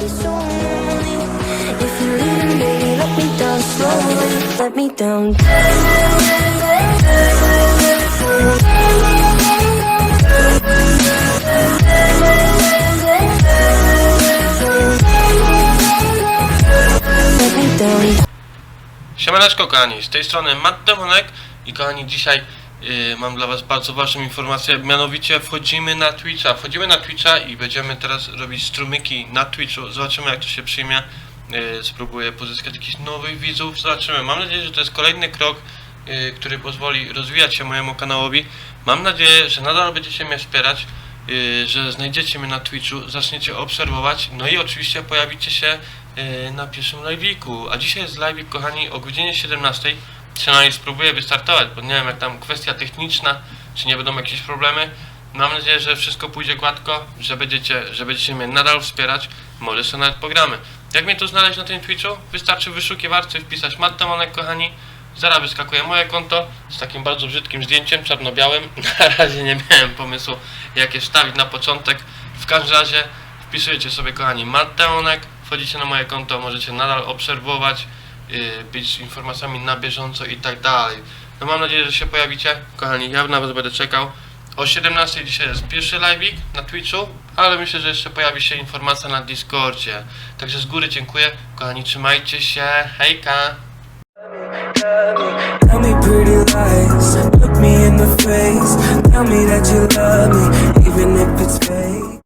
let. Siemaneczko kochani, z tej strony Matt Demonek i kochani dzisiaj mam dla was bardzo ważną informację, mianowicie wchodzimy na Twitcha, wchodzimy na Twitcha i będziemy teraz robić strumyki na Twitchu, zobaczymy jak to się przyjmie, y, spróbuję pozyskać jakichś nowych widzów, zobaczymy, mam nadzieję, że to jest kolejny krok, y, który pozwoli rozwijać się mojemu kanałowi, mam nadzieję, że nadal będziecie mnie wspierać, y, że znajdziecie mnie na Twitchu, zaczniecie obserwować, no i oczywiście pojawicie się y, na pierwszym live'iku. A dzisiaj jest live'ik, kochani, o godzinie 17. Przynajmniej spróbuję wystartować, bo nie wiem jak tam kwestia techniczna, czy nie będą jakieś problemy. Mam nadzieję, że wszystko pójdzie gładko, że będziecie, że będziecie mnie nadal wspierać. Może sobie nawet pogramy. Jak mnie tu znaleźć na tym Twitchu? Wystarczy w wyszukiwarce wpisać Mattemonek, kochani. Zaraz wyskakuje moje konto z takim bardzo brzydkim zdjęciem, czarno-białym. Na razie nie miałem pomysłu, jak je wstawić na początek. W każdym razie wpisujecie sobie, kochani, Matteonek, wchodzicie na moje konto, możecie nadal obserwować, być z informacjami na bieżąco i tak dalej. No mam nadzieję, że się pojawicie. Kochani, ja na was będę czekał. O 17 dzisiaj jest pierwszy live'ik na Twitchu, ale myślę, że jeszcze pojawi się informacja na Discordzie. Także z góry dziękuję. Kochani, trzymajcie się. Hejka! Tell me pretty lies, look me in the face. Tell me that you love me, even if it's fake.